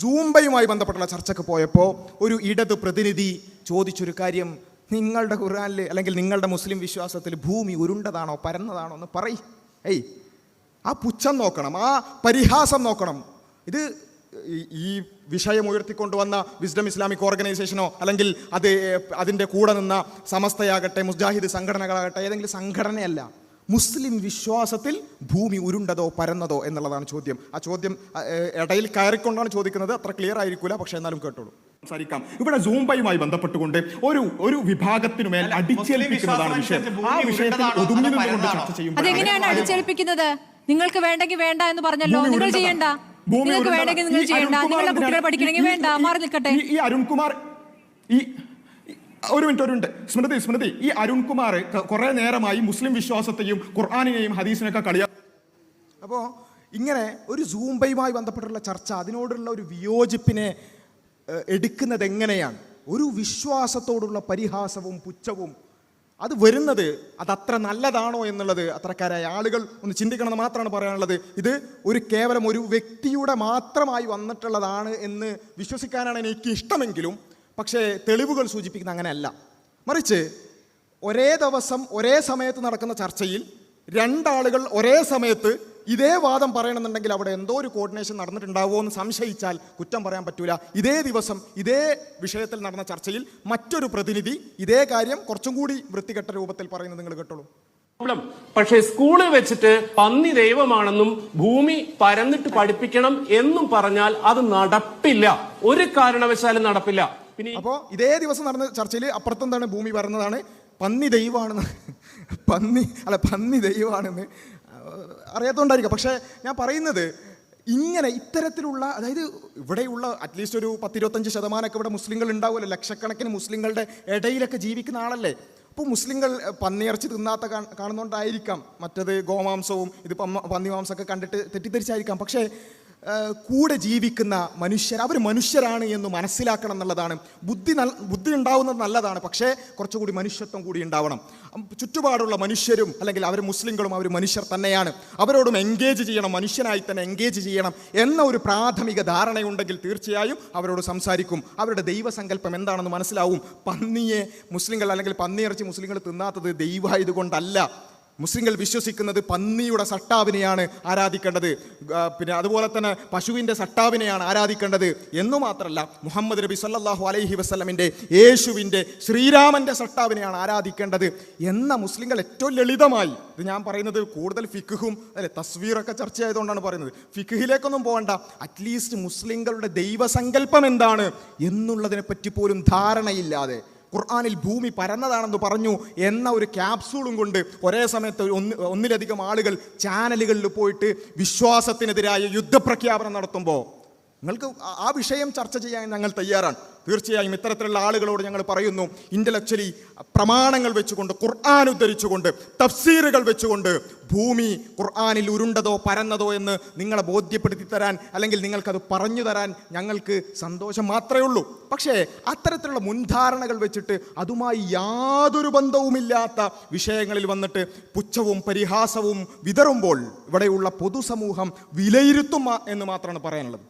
സൂംബയുമായി ബന്ധപ്പെട്ടുള്ള ചർച്ചയ്ക്ക് പോയപ്പോൾ ഒരു ഇടത് പ്രതിനിധി ചോദിച്ചൊരു കാര്യം നിങ്ങളുടെ ഖുർആനിൽ അല്ലെങ്കിൽ നിങ്ങളുടെ മുസ്ലിം വിശ്വാസത്തിൽ ഭൂമി ഉരുണ്ടതാണോ പരന്നതാണോ എന്ന് പറയ്. ഏയ് ആ പുച്ഛം നോക്കണം ആ പരിഹാസം നോക്കണം. ഇത് ഈ- വിഷയം ഉയർത്തിക്കൊണ്ടുവന്ന വിസ്ഡം ഇസ്ലാമിക് ഓർഗനൈസേഷനോ അല്ലെങ്കിൽ അത് അതിന്റെ കൂടെ നിന്ന സമസ്തയാകട്ടെ മുജാഹിദ് സംഘടനകളാകട്ടെ ഏതെങ്കിലും സംഘടനയല്ല. മുസ്ലിം വിശ്വാസത്തിൽ ഭൂമി ഉരുണ്ടതോ പരന്നതോ എന്നുള്ളതാണ് ചോദ്യം. ആ ചോദ്യം ഇടയിൽ കയറിക്കൊണ്ടാണ് ചോദിക്കുന്നത്. അത്ര ക്ലിയർ ആയിരിക്കില്ല പക്ഷേ എന്നാലും കേട്ടോളൂ. സംസാരിക്കാം. ഇവിടെ സൂംബയുമായി ബന്ധപ്പെട്ടുകൊണ്ട് ഒരു ഒരു വിഭാഗത്തിനു മേൽ അടിച്ചേൽപ്പിക്കുന്നതാണ് വിഷയം. ആ വിഷയത്തിൽ ഒതുങ്ങി നിന്നുകൊണ്ട് ചർച്ച ചെയ്യുമ്പോൾ അതെങ്ങനെയാണ് അടിച്ചേൽപ്പിക്കുന്നത്? നിങ്ങൾക്ക് വേണ്ടെങ്കിൽ വേണ്ട എന്ന് പറഞ്ഞല്ലോ. നിങ്ങൾ ചെയ്യണ്ട. നിങ്ങൾക്ക്. വേണ്ടെങ്കിൽ നിങ്ങൾ ചെയ്യണ്ട. നിങ്ങളുടെ കുട്ടികൾ പഠിക്കണമെങ്കിൽ വേണ്ട. ഈ- മാറി നിൽക്കട്ടെ. ഈ- അരുൺകുമാർ ഈ- ഒരു മിനിറ്റ് ഒരു മിനിറ്റ്. സ്മൃതി സ്മൃതി ഈ അരുൺകുമാർ കുറെ നേരമായി മുസ്ലിം വിശ്വാസത്തെയും ഖുർആാനിനെയും ഹദീസിനൊക്കെ കളിയാ അപ്പോൾ ഇങ്ങനെ ഒരു സൂംബയുമായി ബന്ധപ്പെട്ടുള്ള ചർച്ച അതിനോടുള്ള ഒരു വിയോജിപ്പിനെ എടുക്കുന്നത് എങ്ങനെയാണ്? ഒരു വിശ്വാസത്തോടുള്ള പരിഹാസവും പുച്ഛവും അത് വരുന്നത് അത് അത്ര നല്ലതാണോ എന്നുള്ളത് അത്രക്കാരായ ആളുകൾ ഒന്ന് ചിന്തിക്കണം എന്ന് മാത്രമാണ് പറയാനുള്ളത്. ഇത് ഒരു കേവലം ഒരു വ്യക്തിയുടെ മാത്രമായി വന്നിട്ടുള്ളതാണ് എന്ന് വിശ്വസിക്കാനാണ് എനിക്ക് ഇഷ്ടമെങ്കിലും പക്ഷേ തെളിവുകൾ സൂചിപ്പിക്കുന്ന അങ്ങനെയല്ല. മറിച്ച് ഒരേ ദിവസം ഒരേ സമയത്ത് നടക്കുന്ന ചർച്ചയിൽ രണ്ടാളുകൾ ഒരേ സമയത്ത് ഇതേ വാദം പറയണമെന്നുണ്ടെങ്കിൽ അവിടെ എന്തോ ഒരു കോർഡിനേഷൻ നടന്നിട്ടുണ്ടാവുമോ എന്ന് സംശയിച്ചാൽ കുറ്റം പറയാൻ പറ്റൂല. ഇതേ ദിവസം ഇതേ വിഷയത്തിൽ നടന്ന ചർച്ചയിൽ മറ്റൊരു പ്രതിനിധി ഇതേ കാര്യം കുറച്ചും കൂടി വൃത്തികെട്ട രൂപത്തിൽ പറയുന്നത് നിങ്ങൾ കേട്ടോളൂ. പ്രോബ്ലം പക്ഷേ സ്കൂളിൽ വെച്ചിട്ട് പന്നി ദൈവമാണെന്നും ഭൂമി പരന്നിട്ട് പഠിപ്പിക്കണം എന്നും പറഞ്ഞാൽ അത് നടപ്പില്ല. ഒരു കാരണവശാലും നടപ്പില്ല. പിന്നെ അപ്പോൾ ഇതേ ദിവസം നടന്ന ചർച്ചയിൽ അപ്പുറത്തെന്താണ് ഭൂമി പറഞ്ഞതാണ്? പന്നി ദൈവമാണെന്ന്. പന്നി അല്ല പന്നി ദൈവമാണെന്ന്. അറിയാത്തതുകൊണ്ടായിരിക്കും പക്ഷേ ഞാൻ പറയുന്നത് ഇങ്ങനെ ഇത്തരത്തിലുള്ള അതായത് ഇവിടെയുള്ള അറ്റ്ലീസ്റ്റ് ഒരു പത്തിരുപത്തഞ്ച് ശതമാനമൊക്കെ ഇവിടെ മുസ്ലിങ്ങൾ ഉണ്ടാവുമല്ലോ. ലക്ഷക്കണക്കിന് മുസ്ലിങ്ങളുടെ ഇടയിലൊക്കെ ജീവിക്കുന്ന ആളല്ലേ. അപ്പോൾ മുസ്ലിങ്ങൾ പന്നിയിറച്ചി തിന്നാത്ത കാണുന്നതുകൊണ്ടായിരിക്കാം മറ്റത് ഗോമാംസവും ഇത് പന്നി പന്നിമാംസമൊക്കെ കണ്ടിട്ട് തെറ്റിദ്ധരിച്ചായിരിക്കാം. പക്ഷേ കൂടെ ജീവിക്കുന്ന മനുഷ്യർ അവർ മനുഷ്യരാണ് എന്ന് മനസ്സിലാക്കണം എന്നുള്ളതാണ്. ബുദ്ധി നൽ ബുദ്ധി ഉണ്ടാവുന്നത് നല്ലതാണ് പക്ഷേ കുറച്ചുകൂടി മനുഷ്യത്വം കൂടി ഉണ്ടാവണം. ചുറ്റുപാടുള്ള മനുഷ്യരും അല്ലെങ്കിൽ അവർ മുസ്ലിങ്ങളും അവർ മനുഷ്യർ തന്നെയാണ്. അവരോടും എൻഗേജ് ചെയ്യണം മനുഷ്യനായി തന്നെ എൻഗേജ് ചെയ്യണം എന്ന ഒരു പ്രാഥമിക ധാരണയുണ്ടെങ്കിൽ തീർച്ചയായും അവരോട് സംസാരിക്കും. അവരുടെ ദൈവസങ്കല്പം എന്താണെന്ന് മനസ്സിലാവും. പന്നിയെ മുസ്ലിങ്ങൾ അല്ലെങ്കിൽ പന്നിയിറച്ചി മുസ്ലിങ്ങൾ തിന്നാത്തത് ദൈവമായതുകൊണ്ടല്ല. മുസ്ലിങ്ങൾ വിശ്വസിക്കുന്നത് പന്നിയുടെ സട്ടാവിനെയാണ് ആരാധിക്കേണ്ടത്. പിന്നെ അതുപോലെ തന്നെ പശുവിന്റെ സട്ടാവിനെയാണ് ആരാധിക്കേണ്ടത് എന്നു മാത്രമല്ല മുഹമ്മദ് നബി സല്ലാഹു അലൈഹി വസ്ലമിന്റെ യേശുവിന്റെ ശ്രീരാമന്റെ സട്ടാവിനെയാണ് ആരാധിക്കേണ്ടത് എന്ന മുസ്ലിങ്ങൾ ഏറ്റവും ലളിതമായി ഇത് ഞാൻ പറയുന്നത് കൂടുതൽ ഫിഖും അല്ലെ തസ്വീറൊക്കെ ചർച്ച ചെയ്തുകൊണ്ടാണ് പറയുന്നത്. ഫിഖിലേക്കൊന്നും പോകണ്ട. അറ്റ്ലീസ്റ്റ് മുസ്ലിങ്ങളുടെ ദൈവസങ്കല്പം എന്താണ് എന്നുള്ളതിനെ പറ്റി പോലും ധാരണയില്ലാതെ ഖുർആാനിൽ ഭൂമി പരന്നതാണെന്ന് പറഞ്ഞു എന്ന ഒരു ക്യാപ്സൂളും കൊണ്ട് ഒരേ സമയത്ത് ഒന്ന് ഒന്നിലധികം ആളുകൾ ചാനലുകളിൽ പോയിട്ട് വിശ്വാസത്തിനെതിരായ യുദ്ധപ്രഖ്യാപനം നടത്തുമ്പോൾ നിങ്ങൾക്ക് ആ- വിഷയം ചർച്ച ചെയ്യാൻ ഞങ്ങൾ തയ്യാറാണ്. തീർച്ചയായും ഇത്തരത്തിലുള്ള ആളുകളോട് ഞങ്ങൾ പറയുന്നു ഇന്റലക്ച്വലി പ്രമാണങ്ങൾ വെച്ചുകൊണ്ട് ഖുർആൻ ഉദ്ധരിച്ചുകൊണ്ട് തഫ്സീറുകൾ വെച്ചുകൊണ്ട് ഭൂമി ഖുർആാനിൽ ഉരുണ്ടതോ പരന്നതോ എന്ന് നിങ്ങളെ ബോധ്യപ്പെടുത്തി തരാൻ അല്ലെങ്കിൽ നിങ്ങൾക്കത് പറഞ്ഞു തരാൻ ഞങ്ങൾക്ക് സന്തോഷം മാത്രമേ ഉള്ളൂ. പക്ഷേ അത്തരത്തിലുള്ള മുൻധാരണകൾ വെച്ചിട്ട് അതുമായി യാതൊരു ബന്ധവുമില്ലാത്ത വിഷയങ്ങളിൽ വന്നിട്ട് പുച്ഛവും പരിഹാസവും വിതറുമ്പോൾ ഇവിടെയുള്ള പൊതുസമൂഹം വിലയിരുത്തും എന്ന് മാത്രമാണ് പറയാനുള്ളത്.